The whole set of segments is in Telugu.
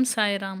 ఓం సాయిరామ్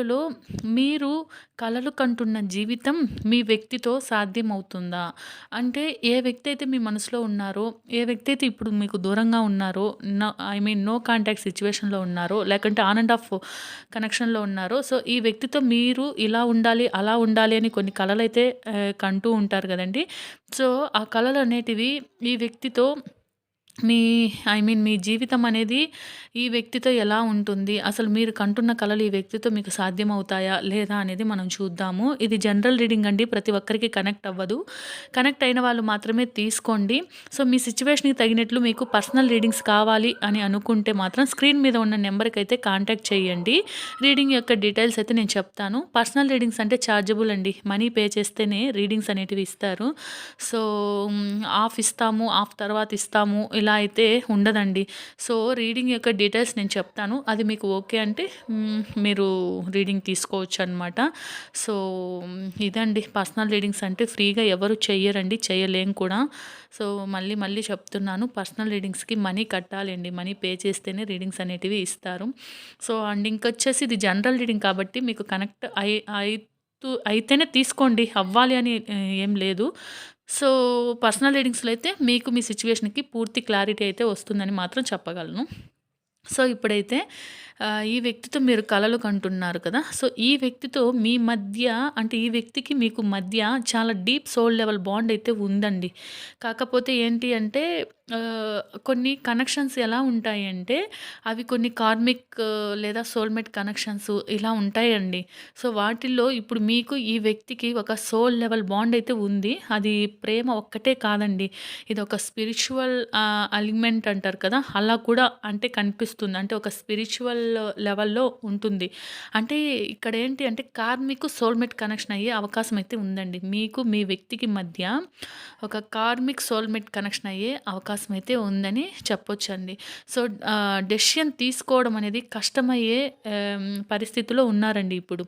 వీడియోలో మీరు కలలు కంటున్న జీవితం మీ వ్యక్తితో సాధ్యమవుతుందా? అంటే ఏ వ్యక్తి అయితే మీ మనసులో ఉన్నారో ఏ వ్యక్తి అయితే ఇప్పుడు మీకు దూరంగా ఉన్నారో no I mean no contact సిచ్యువేషన్లో ఉన్నారో లేకుంటే ఆన్ అండ్ ఆఫ్ కనెక్షన్లో ఉన్నారో సో ఈ వ్యక్తితో మీరు ఇలా ఉండాలి అలా ఉండాలి అని కొన్ని కళలు అయితే eh, కంటూ ఉంటారు కదండి. సో ఆ కళలు అనేటివి ఈ వ్యక్తితో మీ ఐ మీన్ మీ జీవితం అనేది ఈ వ్యక్తితో ఎలా ఉంటుంది? అసలు మీరు కంటున్న కళలు ఈ వ్యక్తితో మీకు సాధ్యమవుతాయా లేదా అనేది మనం చూద్దాము. ఇది జనరల్ రీడింగ్ అండి. ప్రతి ఒక్కరికి కనెక్ట్ అవ్వదు. కనెక్ట్ అయిన వాళ్ళు మాత్రమే తీసుకోండి. సో మీ సిచ్యువేషన్కి తగినట్లు మీకు పర్సనల్ రీడింగ్స్ కావాలి అని అనుకుంటే మాత్రం స్క్రీన్ మీద ఉన్న నెంబర్కి అయితే కాంటాక్ట్ చేయండి. రీడింగ్ యొక్క డీటెయిల్స్ అయితే నేను చెప్తాను. పర్సనల్ రీడింగ్స్ అంటే ఛార్జబుల్ అండి. మనీ పే చేస్తేనే రీడింగ్స్ అనేటివి ఇస్తారు. సో ఆఫ్ ఇస్తాము ఆఫ్ తర్వాత ఇస్తాము ఇలా అయితే ఉండదండి. సో రీడింగ్ యొక్క డీటెయిల్స్ నేను చెప్తాను. అది మీకు ఓకే అంటే మీరు రీడింగ్ తీసుకోవచ్చు అనమాట సో ఇదండి. పర్సనల్ రీడింగ్స్ అంటే ఫ్రీగా ఎవరు చెయ్యరండి చేయలేం కూడా. సో మళ్ళీ మళ్ళీ చెప్తున్నాను. పర్సనల్ రీడింగ్స్కి మనీ కట్టాలండి. మనీ పే చేస్తేనే రీడింగ్స్ అనేటివి ఇస్తారు. సో అండ్ ఇంకొచ్చేసి ఇది జనరల్ రీడింగ్ కాబట్టి మీకు కనెక్ట్ అయి అయితేనే తీసుకోండి. అవ్వాలి అని ఏం లేదు. సో పర్సనల్ రీడింగ్స్లో అయితే మీకు మీ సిచ్యువేషన్కి పూర్తి క్లారిటీ అయితే వస్తుందని మాత్రం చెప్పగలను. సో ఇప్పుడైతే ఈ వ్యక్తితో మీరు కలలు కంటున్నారు కదా. సో ఈ వ్యక్తితో మీ మధ్య అంటే ఈ వ్యక్తికి మీకు మధ్య చాలా డీప్ సోల్ లెవెల్ బాండ్ అయితే ఉందండి. కాకపోతే ఏంటి అంటే కొన్ని కనెక్షన్స్ ఎలా ఉంటాయి అంటే అవి కొన్ని కార్మిక్ లేదా సోల్మేట్ కనెక్షన్స్ ఇలా ఉంటాయండి. సో వాటిల్లో ఇప్పుడు మీకు ఈ వ్యక్తికి ఒక సోల్ లెవెల్ బాండ్ అయితే ఉంది. అది ప్రేమ ఒక్కటే కాదండి. ఇది ఒక స్పిరిచువల్ అలిమెంట్ అంటారు కదా. అలా కూడా అంటే కనిపిస్తుంది. అంటే ఒక స్పిరిచువల్ లెవెల్‌లో ఉంటుంది. అంటే ఇక్కడ ఏంటి అంటే కార్మిక్, సోల్‌మేట్ కనెక్షన్ అయ్యే అవకాశం అయితే ఉందండి. మీకు మీ వ్యక్తికి మధ్య ఒక కార్మిక్, సోల్‌మేట్ కనెక్షన్ అయ్యే అవకాశం అయితే ఉందని చెప్పొచ్చండి. సో, డెసిషన్ తీసుకోవడం అనేది కష్టమయ్యే పరిస్థితిలో ఉన్నారండి ఇప్పుడు.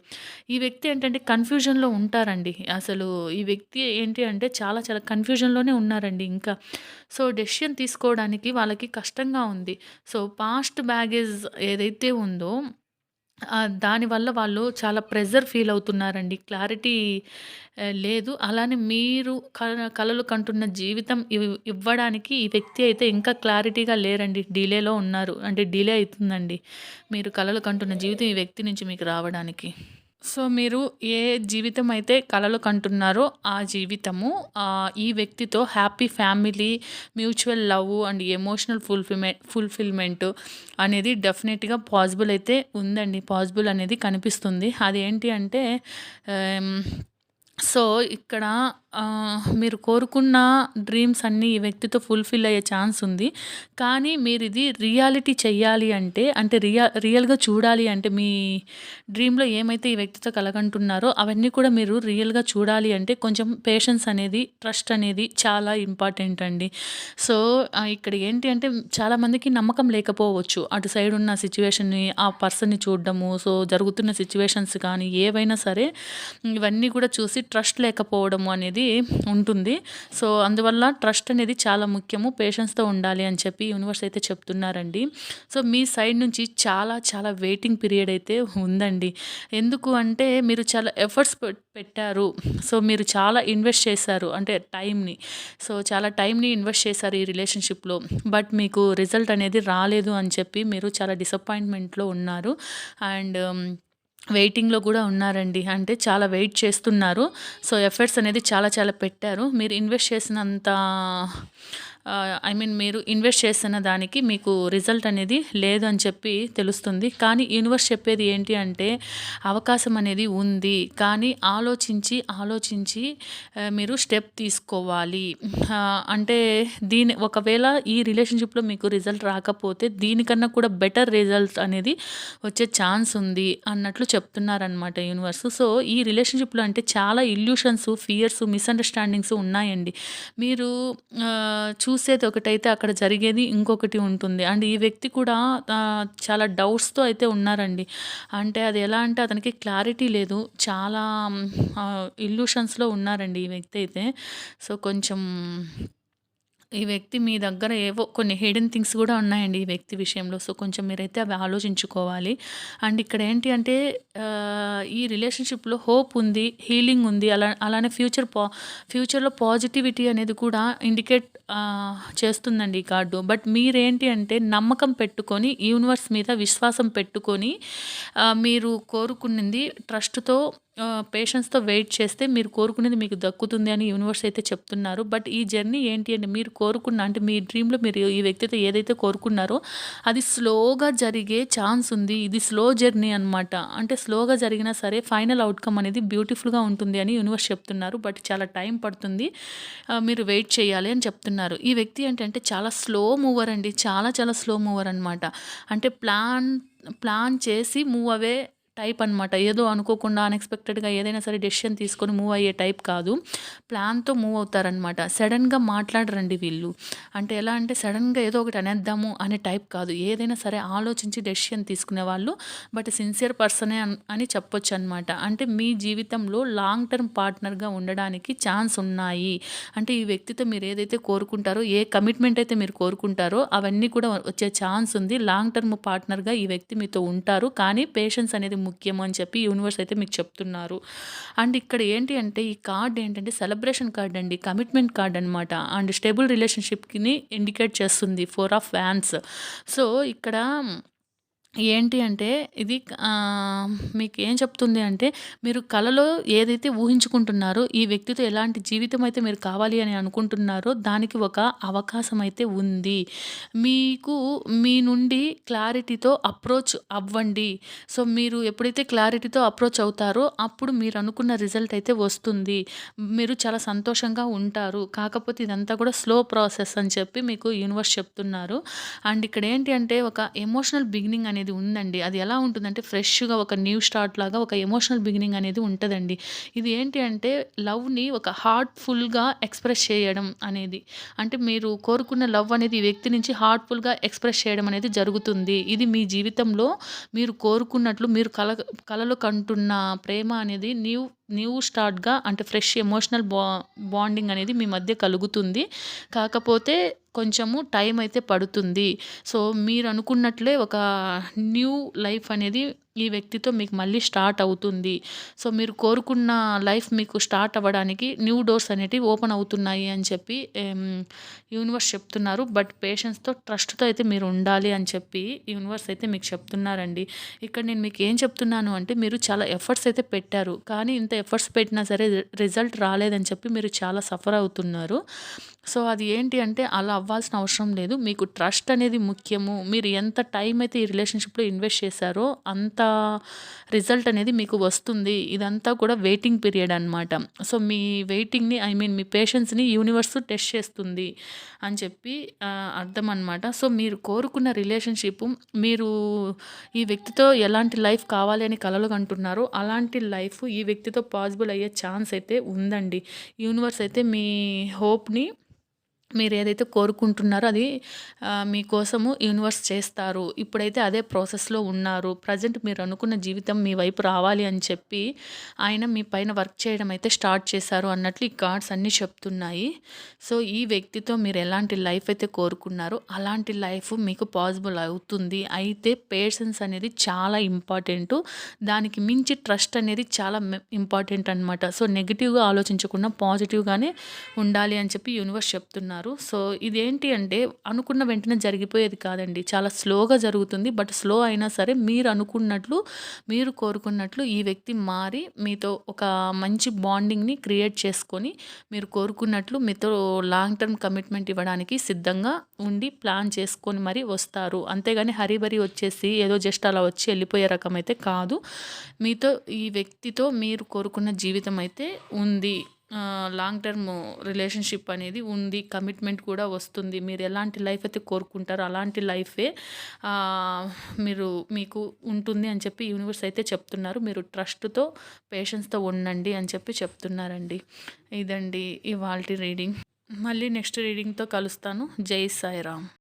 ఈ వ్యక్తి ఏంటంటే కన్‌ఫ్యూజన్‌లో ఉంటారండి. అసలు ఈ వ్యక్తి ఏంటి అంటే చాలా చాలా కన్‌ఫ్యూజన్‌లోనే ఉన్నారండి ఇంకా. సో, డెసిషన్ తీసుకోవడానికి వాళ్ళకి కష్టంగా ఉంది. సో, పాస్ట్ బ్యాగేజ్ ఏదైతే ఉందో దానివల్ల వాళ్ళు చాలా ప్రెజర్ ఫీల్ అవుతున్నారండి. క్లారిటీ లేదు. అలానే మీరు కలలు కంటున్న జీవితం ఇవ్వడానికి ఈ వ్యక్తి అయితే ఇంకా క్లారిటీగా లేరండి. డిలేలో ఉన్నారు. అంటే డిలే అవుతుందండి. మీరు కలలు కంటున్న జీవితం ఈ వ్యక్తి నుంచి మీకు రావడానికి. సో మీరు ఏ జీవితం అయితే కలలు కంటున్నారో ఆ జీవితము ఈ వ్యక్తితో happy family mutual love and emotional fulfilment fulfilment అనేది డెఫినెట్గా పాసిబుల్ అయితే ఉందండి. పాసిబుల్ అనేది కనిపిస్తుంది. అదేంటి అంటే సో ఇక్కడ మీరు కోరుకున్న డ్రీమ్స్ అన్నీ ఈ వ్యక్తితో ఫుల్ఫిల్ అయ్యే ఛాన్స్ ఉంది. కానీ మీరు ఇది రియాలిటీ చెయ్యాలి అంటే అంటే రియా రియల్గా చూడాలి అంటే మీ డ్రీమ్లో ఏమైతే ఈ వ్యక్తితో కలగంటున్నారో అవన్నీ కూడా మీరు రియల్గా చూడాలి అంటే కొంచెం పేషెన్స్ అనేది ట్రస్ట్ అనేది చాలా ఇంపార్టెంట్ అండి. సో ఇక్కడ ఏంటి అంటే చాలామందికి నమ్మకం లేకపోవచ్చు. అటు సైడ్ ఉన్న సిచ్యువేషన్ని ఆ పర్సన్ని చూడడము సో జరుగుతున్న సిచ్యువేషన్స్ కానీ ఏవైనా సరే ఇవన్నీ కూడా చూసి ట్రస్ట్ లేకపోవడము అనేది ఉంటుంది. సో అందువల్ల ట్రస్ట్ అనేది చాలా ముఖ్యము. పేషెన్స్తో ఉండాలి అని చెప్పి యూనివర్స్ అయితే చెప్తున్నారండి. సో మీ సైడ్ నుంచి చాలా చాలా వెయిటింగ్ పీరియడ్ అయితే ఉందండి. ఎందుకు అంటే మీరు చాలా ఎఫర్ట్స్ పెట్టారు. సో మీరు చాలా ఇన్వెస్ట్ చేశారు. అంటే టైంని సో చాలా టైంని ఇన్వెస్ట్ చేశారు ఈ రిలేషన్షిప్లో బట్ మీకు రిజల్ట్ అనేది రాలేదు అని చెప్పి మీరు చాలా డిసప్పాయింట్మెంట్లో ఉన్నారు. అండ్ వెయిటింగ్లో కూడా ఉన్నారండి. అంటే చాలా వెయిట్ చేస్తున్నారు. సో ఎఫర్ట్స్ అనేది చాలా చాలా పెట్టారు. మీరు ఇన్వెస్ట్ చేసినంత ఐ మీన్ మీరు ఇన్వెస్ట్ చేస్తున్న దానికి మీకు రిజల్ట్ అనేది లేదు అని చెప్పి తెలుస్తుంది. కానీ యూనివర్స్ చెప్పేది ఏంటి అంటే అవకాశం అనేది ఉంది. కానీ ఆలోచించి ఆలోచించి మీరు స్టెప్ తీసుకోవాలి. అంటే దీని ఒకవేళ ఈ రిలేషన్షిప్లో మీకు రిజల్ట్ రాకపోతే దీనికన్నా కూడా బెటర్ రిజల్ట్ అనేది వచ్చే ఛాన్స్ ఉంది అన్నట్లు చెప్తున్నారనమాట యూనివర్స్ సో ఈ రిలేషన్షిప్లో అంటే చాలా ఇల్యూషన్స్ ఫియర్స్ మిస్అండర్స్టాండింగ్స్ ఉన్నాయండి. మీరు చూ చూసేది ఒకటైతే అక్కడ జరిగేది ఇంకొకటి ఉంటుంది. అండ్ ఈ వ్యక్తి కూడా చాలా డౌట్స్తో అయితే ఉన్నారండి. అంటే అది ఎలా అంటే అతనికి క్లారిటీ లేదు. చాలా ఇల్యూషన్స్లో ఉన్నారండి ఈ వ్యక్తి అయితే. సో కొంచెం ఈ వ్యక్తి మీ దగ్గర ఏవో కొన్ని హిడెన్ థింగ్స్ కూడా ఉన్నాయండి ఈ వ్యక్తి విషయంలో. సో కొంచెం మీరైతే అవి ఆలోచించుకోవాలి. అండ్ ఇక్కడ ఏంటి అంటే ఈ రిలేషన్షిప్లో హోప్ ఉంది హీలింగ్ ఉంది అలా అలానే ఫ్యూచర్ పా ఫ్యూచర్లో పాజిటివిటీ అనేది కూడా ఇండికేట్ చేస్తుందండి ఈ కార్డు. బట్ మీరేంటి అంటే నమ్మకం పెట్టుకొని యూనివర్స్ మీద విశ్వాసం పెట్టుకొని మీరు కోరుకున్నది ట్రస్ట్తో పేషెన్స్తో వెయిట్ చేస్తే మీరు కోరుకునేది మీకు దక్కుతుంది అని యూనివర్స్ అయితే చెప్తున్నారు. బట్ ఈ జర్నీ ఏంటి అంటే మీరు కోరుకున్న అంటే మీ డ్రీమ్లో మీరు ఈ వ్యక్తితో ఏదైతే కోరుకున్నారో అది స్లోగా జరిగే ఛాన్స్ ఉంది. ఇది స్లో జర్నీ అనమాట అంటే స్లోగా జరిగినా సరే ఫైనల్ అవుట్కమ్ అనేది బ్యూటిఫుల్గా ఉంటుంది అని యూనివర్స్ చెప్తున్నారు. బట్ చాలా టైం పడుతుంది. మీరు వెయిట్ చేయాలి అని చెప్తున్నారు. ఈ వ్యక్తి ఏంటంటే చాలా స్లో మూవర్ అండి. చాలా చాలా స్లో మూవర్ అనమాట అంటే ప్లాన్ ప్లాన్ చేసి మూవ్ అవే టైప్ అనమాట ఏదో అనుకోకుండా అన్ఎక్స్పెక్టెడ్గా ఏదైనా సరే డెసిషన్ తీసుకొని మూవ్ అయ్యే టైప్ కాదు. ప్లాన్తో మూవ్ అవుతారనమాట సడన్గా మాట్లాడరండి వీళ్ళు. అంటే ఎలా అంటే సడన్గా ఏదో ఒకటి అనేద్దాము అనే టైప్ కాదు. ఏదైనా సరే ఆలోచించి డెసిషన్ తీసుకునే వాళ్ళు బట్ సిన్సియర్ పర్సనే అని చెప్పొచ్చు అనమాట అంటే మీ జీవితంలో లాంగ్ టర్మ్ పార్ట్నర్గా ఉండడానికి ఛాన్స్ ఉన్నాయి. అంటే ఈ వ్యక్తితో మీరు ఏదైతే కోరుకుంటారో ఏ కమిట్మెంట్ అయితే మీరు కోరుకుంటారో అవన్నీ కూడా వచ్చే ఛాన్స్ ఉంది. లాంగ్ టర్మ్ పార్ట్నర్గా ఈ వ్యక్తి మీతో ఉంటారు. కానీ పేషెన్స్ అనేది ముఖ్యం అని చెప్పి యూనివర్స్ అయితే మీకు చెప్తున్నారు. అండ్ ఇక్కడ ఏంటి అంటే ఈ కార్డ్ ఏంటంటే సెలబ్రేషన్ కార్డ్ అండి కమిట్మెంట్ కార్డ్ అనమాట అండ్ స్టేబుల్ రిలేషన్షిప్కి ఇండికేట్ చేస్తుంది ఫోర్ ఆఫ్ ఫ్యాన్స్ సో ఇక్కడ ఏంటి అంటే ఇది మీకు ఏం చెప్తుంది అంటే మీరు కలలో ఏదైతే ఊహించుకుంటున్నారో ఈ వ్యక్తితో ఎలాంటి జీవితం అయితే మీరు కావాలి అని అనుకుంటున్నారో దానికి ఒక అవకాశం అయితే ఉంది. మీకు మీ నుండి క్లారిటీతో అప్రోచ్ అవ్వండి. సో మీరు ఎప్పుడైతే క్లారిటీతో అప్రోచ్ అవుతారో అప్పుడు మీరు అనుకున్న రిజల్ట్ అయితే వస్తుంది. మీరు చాలా సంతోషంగా ఉంటారు. కాకపోతే ఇదంతా కూడా స్లో ప్రాసెస్ అని చెప్పి మీకు యూనివర్స్ చెప్తున్నారు. అండ్ ఇక్కడ ఏంటి అంటే ఒక ఎమోషనల్ బిగినింగ్ అనేది ఉందండి. అది ఎలా ఉంటుందంటే ఫ్రెష్గా ఒక న్యూ స్టార్ట్ లాగా ఒక ఎమోషనల్ బిగినింగ్ అనేది ఉంటుందండి. ఇది ఏంటి అంటే లవ్ని ఒక హార్ట్ఫుల్గా ఎక్స్ప్రెస్ చేయడం అనేది. అంటే మీరు కోరుకున్న లవ్ అనేది ఈ వ్యక్తి నుంచి హార్ట్ఫుల్గా ఎక్స్ప్రెస్ చేయడం అనేది జరుగుతుంది. ఇది మీ జీవితంలో మీరు కోరుకున్నట్లు మీరు కల కలలు కంటున్న ప్రేమ అనేది న్యూ న్యూ స్టార్ట్గా అంటే ఫ్రెష్ ఎమోషనల్ బా బాండింగ్ అనేది మీ మధ్య కలుగుతుంది. కాకపోతే కొంచెము టైం అయితే పడుతుంది. సో మీరు అనుకున్నట్లే ఒక న్యూ లైఫ్ అనేది ఈ వ్యక్తితో మీకు మళ్ళీ స్టార్ట్ అవుతుంది. సో మీరు కోరుకున్న లైఫ్ మీకు స్టార్ట్ అవ్వడానికి న్యూ డోర్స్ అనేటివి ఓపెన్ అవుతున్నాయి అని చెప్పి యూనివర్స్ చెప్తున్నారు. బట్ పేషెన్స్తో ట్రస్ట్తో అయితే మీరు ఉండాలి అని చెప్పి యూనివర్స్ అయితే మీకు చెప్తున్నారండి. ఇక్కడ నేను మీకు ఏం చెప్తున్నాను అంటే మీరు చాలా ఎఫర్ట్స్ అయితే పెట్టారు. కానీ ఇంత ఎఫర్ట్స్ పెట్టినా సరే రిజల్ట్ రాలేదని చెప్పి మీరు చాలా సఫర్ అవుతున్నారు. సో అది ఏంటి అంటే అలా అవ్వాల్సిన అవసరం లేదు. మీకు ట్రస్ట్ అనేది ముఖ్యము. మీరు ఎంత టైం అయితే ఈ రిలేషన్షిప్లో ఇన్వెస్ట్ చేశారో అంత రిజల్ట్ అనేది మీకు వస్తుంది. ఇదంతా కూడా వెయిటింగ్ పీరియడ్ అనమాట సో మీ వెయిటింగ్ని ఐ మీన్ మీ పేషెన్స్ని యూనివర్స్ టెస్ట్ చేస్తుంది అని చెప్పి అర్థం అనమాట సో మీరు కోరుకున్న రిలేషన్షిప్ మీరు ఈ వ్యక్తితో ఎలాంటి లైఫ్ కావాలి అని కలలు కంటున్నారో అలాంటి లైఫ్ ఈ వ్యక్తితో పాసిబుల్ అయ్యే ఛాన్స్ అయితే ఉందండి. యూనివర్స్ అయితే మీ హోప్ని మీరు ఏదైతే కోరుకుంటున్నారో అది మీకోసము యూనివర్స్ చేస్తారు. ఇప్పుడైతే అదే ప్రాసెస్లో ఉన్నారు. ప్రజెంట్ మీరు అనుకున్న జీవితం మీ వైపు రావాలి అని చెప్పి ఆయన మీ పైన వర్క్ చేయడం అయితే స్టార్ట్ చేశారు అన్నట్లు ఈ కార్డ్స్ అన్నీ చెప్తున్నాయి. సో ఈ వ్యక్తితో మీరు ఎలాంటి లైఫ్ అయితే కోరుకున్నారో అలాంటి లైఫ్ మీకు పాసిబుల్ అవుతుంది. అయితే పేషెన్స్ అనేది చాలా ఇంపార్టెంట్ దానికి మించి ట్రస్ట్ అనేది చాలా ఇంపార్టెంట్ అనమాట సో నెగిటివ్గా ఆలోచించకుండా పాజిటివ్గానే ఉండాలి అని చెప్పి యూనివర్స్ చెప్తున్నారు. చెప్తున్నారు సో ఇదేంటి అంటే అనుకున్న వెంటనే జరిగిపోయేది కాదండి. చాలా స్లోగా జరుగుతుంది. బట్ స్లో అయినా సరే మీరు అనుకున్నట్లు మీరు కోరుకున్నట్లు ఈ వ్యక్తి మారి మీతో ఒక మంచి బాండింగ్ని క్రియేట్ చేసుకొని మీరు కోరుకున్నట్లు మీతో లాంగ్ టర్మ్ కమిట్మెంట్ ఇవ్వడానికి సిద్ధంగా ఉండి ప్లాన్ చేసుకొని మరి వస్తారు. అంతేగాని హరిబరి వచ్చేసి ఏదో జస్ట్ అలా వచ్చి వెళ్ళిపోయే రకం అయితే కాదు. మీతో ఈ వ్యక్తితో మీరు కోరుకున్న జీవితం అయితే ఉంది. లాంగ్ టర్మ్ రిలేషన్షిప్ అనేది ఉంది కమిట్మెంట్ కూడా వస్తుంది. మీరు ఎలాంటి లైఫ్ అయితే కోరుకుంటారో అలాంటి లైఫే మీరు మీకు ఉంటుంది అని చెప్పి యూనివర్స్ అయితే చెప్తున్నారు. మీరు ట్రస్ట్తో పేషెన్స్తో ఉండండి అని చెప్పి చెప్తున్నారండి. ఇదండి ఇవాల్టి రీడింగ్ మళ్ళీ నెక్స్ట్ రీడింగ్తో కలుస్తాను. జై సాయిరామ్.